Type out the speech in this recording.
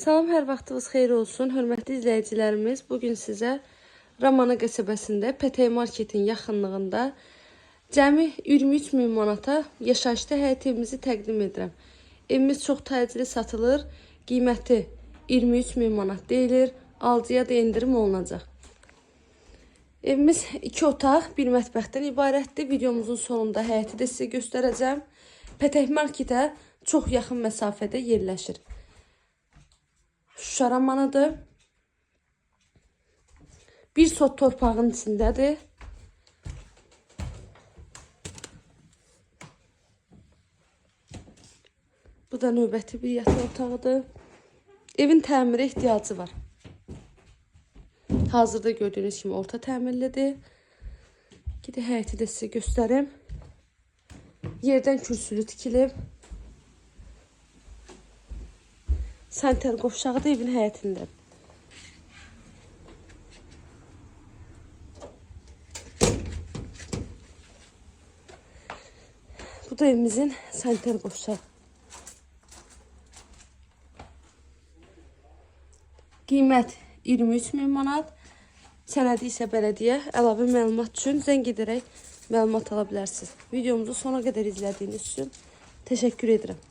Salam, hər vaxtınız xeyir olsun. Hörmətli izləyicilərimiz, bu gün sizə Ramana qəsəbəsində Pətey Marketin yaxınlığında cəmi 23 min manata yaşayışlı həyət evimizi təqdim edirəm. Evimiz çox təcili satılır. Qiyməti 23 min manat deyilir. Alıcıya da endirim olunacaq. Evimiz iki otaq, bir mətbəxdən ibarətdir. Videomuzun sonunda həyəti də sizə göstərəcəm. Pətək Marketə çox yaxın məsafədə yerləşir. Şuşa ramanıdır. Bir sot torpağın içindədir. Bu da növbəti bir yataq otağıdır. Evin təmirə ehtiyacı var. Hazırda gördüyünüz kimi orta təmirlidir. Gidib həyəti də sizə göstərim. Yerdən kürsülü tikilib. Sanitar qovşağı da evin həyətində. Bu da evimizin sanitar qovşağı. Qiymət 23 min manat. Sənədi isə bələdiyyə əlavə məlumat üçün zəng edərək məlumat ala bilərsiniz. Videomuzu sona qədər izlədiyiniz üçün təşəkkür edirəm.